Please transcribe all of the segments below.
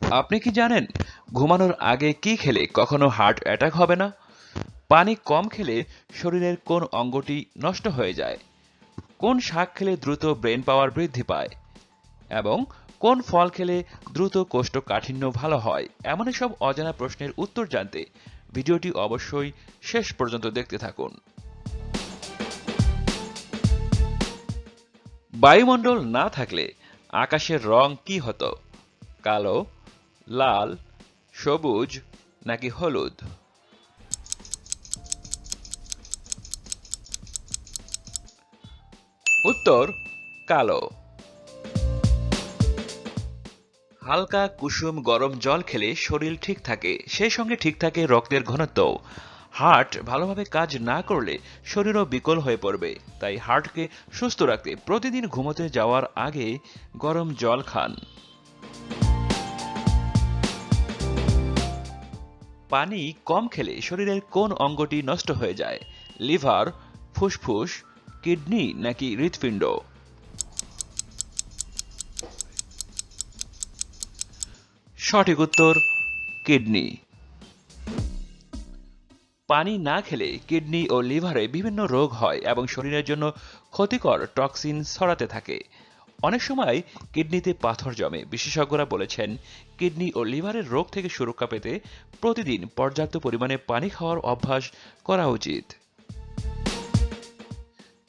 আপনি কি জানেন, ঘুমানোর আগে কি খেলে কখনো হার্ট অ্যাটাক হবে না? পানি কম খেলে শরীরের কোন অঙ্গটি নষ্ট হয়ে যায়? কোন শাক খেলে দ্রুত ব্রেন পাওয়ার বৃদ্ধি পায়? এবং কোন ফল খেলে দ্রুত কোষ্ঠকাঠিন্য ভালো হয়? এমন সব অজানা প্রশ্নের উত্তর জানতে ভিডিওটি অবশ্যই শেষ পর্যন্ত দেখতে থাকুন। বায়ুমণ্ডল না থাকলে আকাশের রং কি হতো? কালো লাল, সবুজ নাকি হলুদ? উত্তর, কালো। হালকা কুসুম গরম জল খেলে শরীর ঠিক থাকে, সেই সঙ্গে ঠিক থাকে রক্তের ঘনত্ব। হার্ট ভালোভাবে কাজ না করলে শরীরও বিকল হয়ে পড়বে, তাই হার্টকে সুস্থ রাখতে প্রতিদিন ঘুমোতে যাওয়ার আগে গরম জল খান। পানি কম খেলে শরীরের কোন অঙ্গটি নষ্ট হয়ে যায়? লিভার, ফুসফুস, কিডনি নাকি হৃৎপিণ্ড? সঠিক উত্তর, কিডনি। পানি না খেলে কিডনি ও লিভারে বিভিন্ন রোগ হয় এবং শরীরের জন্য ক্ষতিকর টক্সিন ছড়াতে থাকে। অনেক সময় কিডনিতে পাথর জমে। বিশেষজ্ঞরা বলেছেন, কিডনি ও লিভারের রোগ থেকে সুরক্ষা পেতে প্রতিদিন পর্যাপ্ত পরিমাণে পানি খাওয়ার অভ্যাস করা উচিত।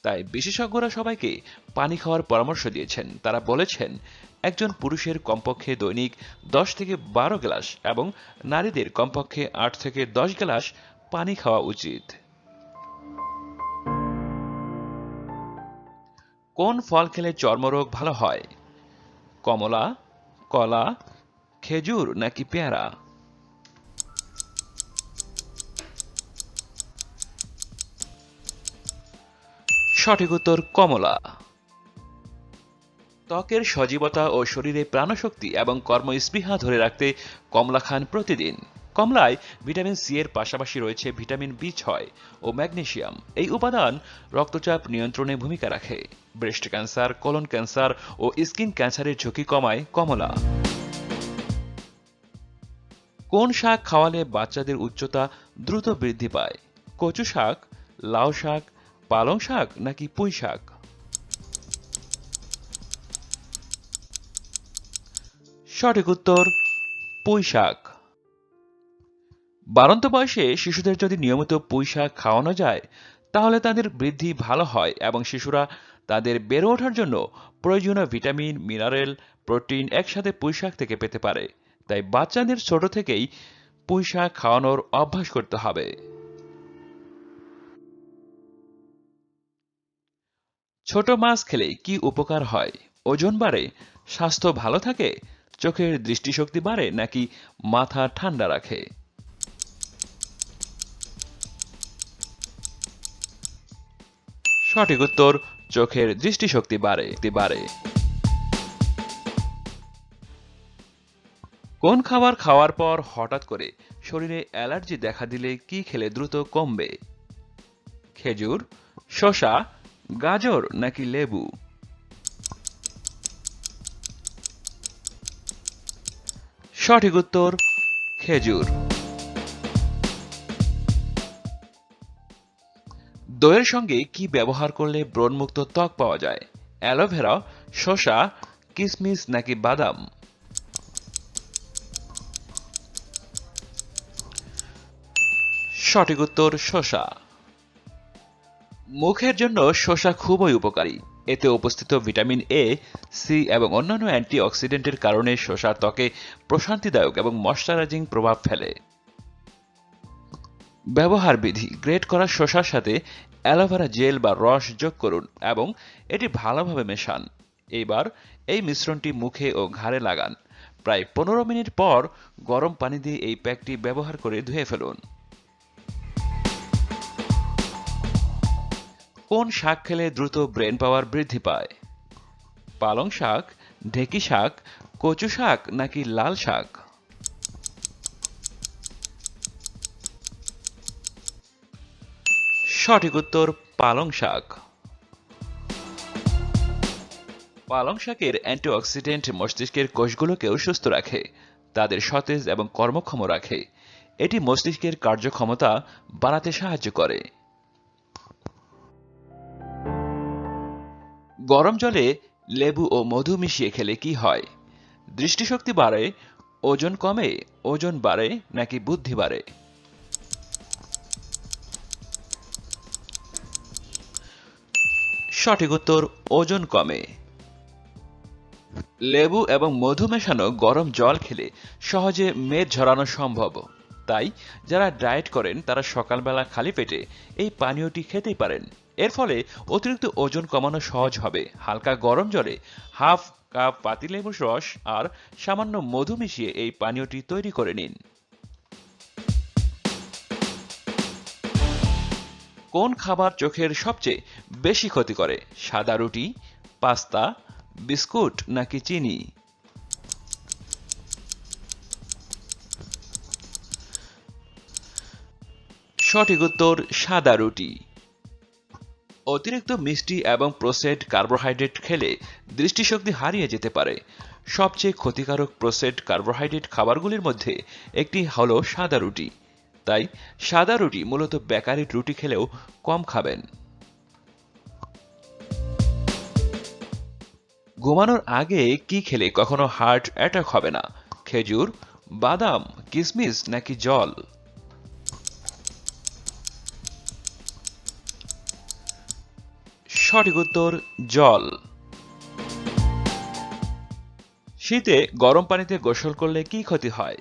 তাই বিশেষজ্ঞরা সবাইকে পানি খাওয়ার পরামর্শ দিয়েছেন। তারা বলেছেন, একজন পুরুষের কমপক্ষে দৈনিক দশ থেকে বারো গ্লাস এবং নারীদের কমপক্ষে আট থেকে দশ গ্লাস পানি খাওয়া উচিত। কোন ফল খেলে চর্মরোগ ভালো হয়? কমলা, কলা, খেজুর নাকি পেয়ারা? সঠিক উত্তর কমলা। ত্বকের সজীবতা ও শরীরে প্রাণশক্তি এবং কর্মস্পৃহা ধরে রাখতে কমলা খান প্রতিদিন। কমলায় ভিটামিন সি এর পাশাপাশি রয়েছে ভিটামিন বি ছয় ও ম্যাগনেশিয়াম। এই উপাদান রক্তচাপ নিয়ন্ত্রণে ভূমিকা রাখে। ব্রেস্ট ক্যান্সার, কোলন ক্যান্সার ও স্কিন ক্যান্সারের ঝুঁকি কমায় কমলা। কোন শাক খাওয়ালে বাচ্চাদের উচ্চতা দ্রুত বৃদ্ধি পায়? কচু শাক, লাউ শাক, পালং শাক নাকি পুঁই শাক? সঠিক উত্তর, পুঁই শাক। বারন্ত বয়সে শিশুদের যদি নিয়মিত পুঁই শাক খাওয়ানো যায়, তাহলে তাদের বৃদ্ধি ভালো হয় এবং শিশুরা তাদের বেড়ে ওঠার জন্য প্রয়োজনীয় ভিটামিন, মিনারেল, প্রোটিন একসাথে পুঁই শাক থেকে পেতে পারে। তাই বাচ্চাদের ছোট থেকেই পুঁই শাক খাওয়ানোর অভ্যাস করতে হবে। ছোট মাছ খেলে কি উপকার হয়? ওজন বাড়ে? স্বাস্থ্য ভালো থাকে? চোখের দৃষ্টিশক্তি বাড়ে নাকি মাথা ঠান্ডা রাখে? সঠিক উত্তর, চোখের দৃষ্টিশক্তি বাড়ে বাড়ে। কোন খাবার খাওয়ার পর হঠাৎ করে শরীরে অ্যালার্জি দেখা দিলে কি খেলে দ্রুত কমবে? খেজুর, শসা, গাজর নাকি লেবু? সঠিক উত্তর, খেজুর। দইয়ের সঙ্গে কি ব্যবহার করলে ব্রণমুক্ত ত্বক পাওয়া যায়? অ্যালোভেরা শসা কিশমিশ নাকি বাদাম? সঠিক উত্তর, শসা। মুখের জন্য শসা খুবই উপকারী। এতে উপস্থিত ভিটামিন এ সি এবং অন্যান্য অ্যান্টিঅক্সিডেন্টের কারণে শসা ত্বকে প্রশান্তিদায়ক এবং ময়শ্চারাইজিং প্রভাব ফেলে। ব্যবহার বিধি গ্রেট করা শসার সাথে অ্যালোভেরা জেল বা রস যোগ করুন এবং এটি ভালোভাবে মেশান। এইবার এই মিশ্রণটি মুখে ও ঘাড়ে লাগান। প্রায় পনেরো মিনিট পর গরম পানি দিয়ে এই প্যাকটি ব্যবহার করে ধুয়ে ফেলুন। কোন শাক খেলে দ্রুত ব্রেন পাওয়ার বৃদ্ধি পায়? পালং শাক, ঢেকি শাক, কচু শাক নাকি লাল শাক? সঠিক উত্তর পালং শাক। পালং শাকের অ্যান্টিঅক্সিডেন্ট মস্তিষ্কের কোষগুলোকেও সুস্থ রাখে, তাদের সতেজ এবং কর্মক্ষম রাখে। এটি মস্তিষ্কের কার্যক্ষমতা বাড়াতে সাহায্য করে। গরম জলে লেবু ও মধু মিশিয়ে খেলে কি হয়? দৃষ্টিশক্তি বাড়ে, ওজন কমে, ওজন বাড়ে নাকি বুদ্ধি বাড়ে? সঠিক উত্তর ওজন কমে। লেবু এবং মধু মেশানো গরম জল খেলে সহজে মেদ ঝরানো সম্ভব। তাই যারা ডায়েট করেন, তারা সকালবেলা খালি পেটে এই পানীয়টি খেতেই পারেন। এর ফলে অতিরিক্ত ওজন কমানো সহজ হবে। হালকা গরম জলে হাফ কাপ পাতিলেবুর রস আর সামান্য মধু মিশিয়ে এই পানীয়টি তৈরি করে নিন। কোন খাবার চোখের সবচেয়ে বেশি ক্ষতি করে? সাদা রুটি, পাস্তা, বিস্কুট নাকি চিনি? সঠিক উত্তর, সাদা রুটি। অতিরিক্ত মিষ্টি এবং প্রসেড কার্বোহাইড্রেট খেলে দৃষ্টিশক্তি হারিয়ে যেতে পারে। সবচেয়ে ক্ষতিকারক প্রসেড কার্বোহাইড্রেট খাবারগুলির মধ্যে একটি হলো সাদা রুটি। তাই সাদা রুটি মূলত বেকারির রুটি খেলেও কম খাবেন। ঘুমানোর আগে কি খেলে কখনো হার্ট অ্যাটাক হবে না? খেজুর, বাদাম কিশমিশ নাকি জল? সঠিক উত্তর, জল। শীতে গরম পানিতে গোসল করলে কি ক্ষতি হয়?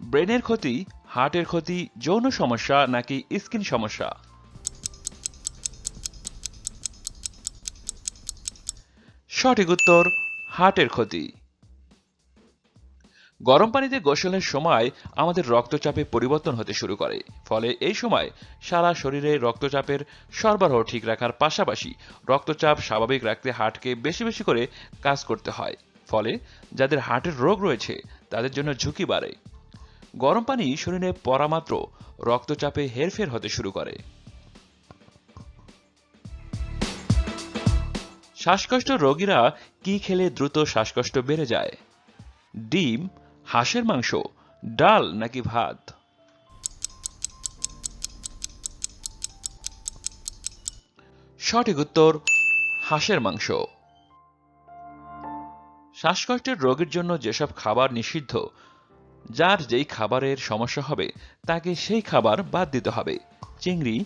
ব্রেনের ক্ষতি হার্টের ক্ষতি, যৌন সমস্যা নাকি স্কিন সমস্যা? সঠিক উত্তর, হার্টের ক্ষতি। গরম পানিতে গোসলের সময় আমাদের রক্তচাপে পরিবর্তন হতে শুরু করে। ফলে এই সময় সারা শরীরে রক্তচাপের সরবরাহ ঠিক রাখার পাশাপাশি রক্তচাপ স্বাভাবিক রাখতে হার্টকে বেশি বেশি করে কাজ করতে হয়। ফলে যাদের হার্টের রোগ রয়েছে, তাদের জন্য ঝুঁকি বাড়ে। গরম পানি শরীরে পড়া মাত্র রক্তচাপে হেরফের হতে শুরু করে। শ্বাসকষ্ট রোগীরা কি খেলে দ্রুত শ্বাসকষ্ট বেড়ে যায়? ডিম, হাঁসের মাংস, ডাল নাকি ভাত? সঠিক উত্তর, হাঁসের মাংস। শ্বাসকষ্টের রোগীর জন্য যেসব খাবার নিষিদ্ধ যার যেই খাবারের সমস্যা হবে, তাকে সেই খাবার বাদ দিতে হবে। চিংড়ি,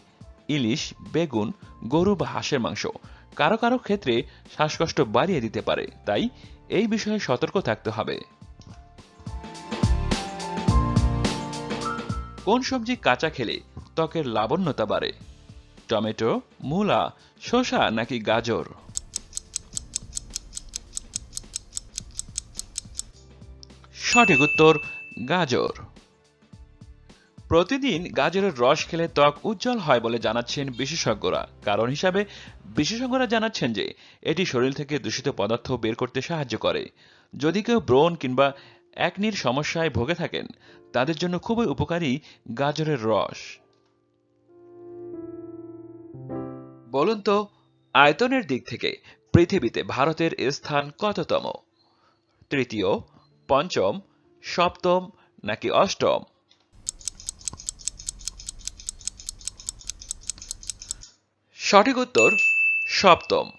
ইলিশ, বেগুন, গরু বা হাঁসের মাংস কারও কারও ক্ষেত্রে শ্বাসকষ্ট বাড়িয়ে দিতে পারে, তাই এই বিষয়ে সতর্ক থাকতে হবে। কোন সবজি কাঁচা খেলে ত্বকের লাবণ্যতা বাড়ে? টমেটো, মূলা, শসা নাকি গাজর? সঠিক উত্তর গাজর। প্রতিদিন গাজরের রস খেলে ত্বক উজ্জ্বল হয় বলে জানাচ্ছেন বিশেষজ্ঞরা। কারণ হিসাবে বিশেষজ্ঞরা জানাচ্ছেন যে, এটি শরীর থেকে দূষিত পদার্থ বের করতে সাহায্য করে। যদি কেউ ব্রণ কিংবা একনির সমস্যায় ভোগে থাকেন, তাদের জন্য খুবই উপকারী গাজরের রস। বলুন তো, আয়তনের দিক থেকে পৃথিবীতে ভারতের স্থান কততম? তৃতীয়, পঞ্চম, সপ্তম নাকি অষ্টম? সঠিক উত্তর সপ্তম।